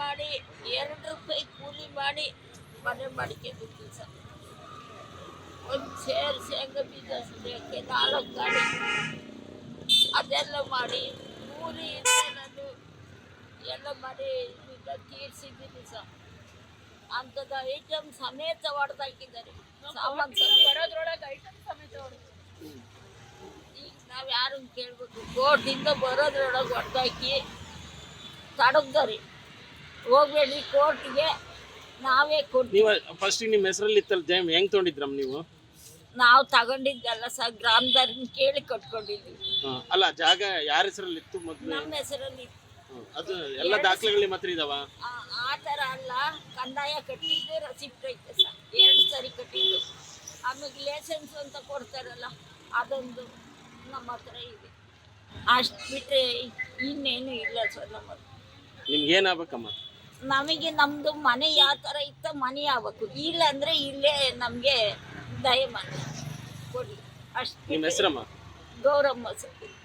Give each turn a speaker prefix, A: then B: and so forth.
A: ಮಾಡಿ ಎರಡು ರೂಪಾಯಿ ಕೂಲಿ ಮಾಡಿ ಮನೆ ಮಾಡ್ಕೊಂಡಿದ್ದು ಸರ್. ಒಂದು ಸೇರು ಶೇಂಗಾ ಬೀಜ ಸದ್ಯಕ್ಕೆ ನಾಲ್ಕು ಗಾಡಿ. ಅದೆಲ್ಲ ಮಾಡಿ ಕೂಲಿ ನಾನು ಎಲ್ಲ ಮಾಡಿ ಈಗ ತೀರ್ಸಿದ್ದೀನಿ ಸರ್. ಅಂಥದ್ದು ಐಟಮ್ ಸಮೇತ ಹೊಡೆದಾಕಿದ್ದಾರೆ ಸಾಮಾನು
B: ಬರೋದ್ರೊಳಗೆ ಐಟಮ್ ಸಮೇತ ಹೊಡೆದು.
A: ಈಗ ನಾವು ಯಾರನ್ನು ಕೇಳ್ಬೇಕು? ಕೋರ್ಟಿಂದ ಬರೋದ್ರೊಳಗೆ ಹೊಡೆದಾಕಿ ತಡಗ್ದಾರೆ ಹೋಗ್ಬೇಡಿ ಕೋರ್ಟ್ಗೆ ನಾವೇ ಕೊಡ್ತೀವಿ.
C: ನೀವು ಫಸ್ಟ್ ನಿಮ್ಮ ಹೆಸರಲ್ಲಿ ಇತ್ತಲ್ಲ ಜೈಮ್ ಹೆಂಗ್ ತೊಗೊಂಡಿದ್ರಮ್ಮ ನೀವು?
A: ನಾವು ತಗೊಂಡಿದ್ದಲ್ಲ ಸರ್ ಗ್ರಾಮದವ್ರನ್ನ ಕೇಳಿ ಕಟ್ಕೊಂಡಿದ್ವಿ
C: ಹಾ, ಅಲ್ಲ ಜಾಗ ಯಾರ ಹೆಸರಲ್ಲಿ ಇತ್ತು ಮೊದಲು?
A: ನಮ್ಮ ಹೆಸರಲ್ಲಿ
C: ಅದು ಎಲ್ಲ ದಾಖಲೆಗಳು ಮಾತ್ರ ಇದಾವ?
A: ಆ- ಆ ಥರ ಅಲ್ಲ ಕಂದಾಯ ಕಟ್ಟಿದ್ದು ರಸಿಪ್ಟ್ ಐತೆ ಸರ್ ಎರಡು ಸರಿ ಕಟ್ಟಿದ್ದು. ಆಮೇಲೆ ಲೈಸೆನ್ಸ್ ಅಂತ ಕೊಡ್ತಾರಲ್ಲ ಅದೊಂದು ನಮ್ಮ ಹತ್ರ ಇದೆ. ಅಷ್ಟು ಬಿಟ್ಟರೆ ಇನ್ನೇನು ಇಲ್ಲ ಸರ್ ನಮ್ಮ ಹತ್ರ.
C: ನಿಮ್ಗೆ ಏನಾಗ್ಬೇಕಮ್ಮ
A: ನಮಗೆ ನಮ್ದು ಮನೆ ಯಾವ ತರ ಇತ್ತ ಮನೆ ಆಗ್ಬೇಕು. ಇಲ್ಲ ಅಂದ್ರೆ ಇಲ್ಲೇ ನಮ್ಗೆ ದಯಮಾನ ಕೊಡಿ. ಅಷ್ಟು.
C: ನಿಮ್ಮ ಹೆಸರಮ್ಮ?
A: ಗೌರಮ್ಮ ಸರ್.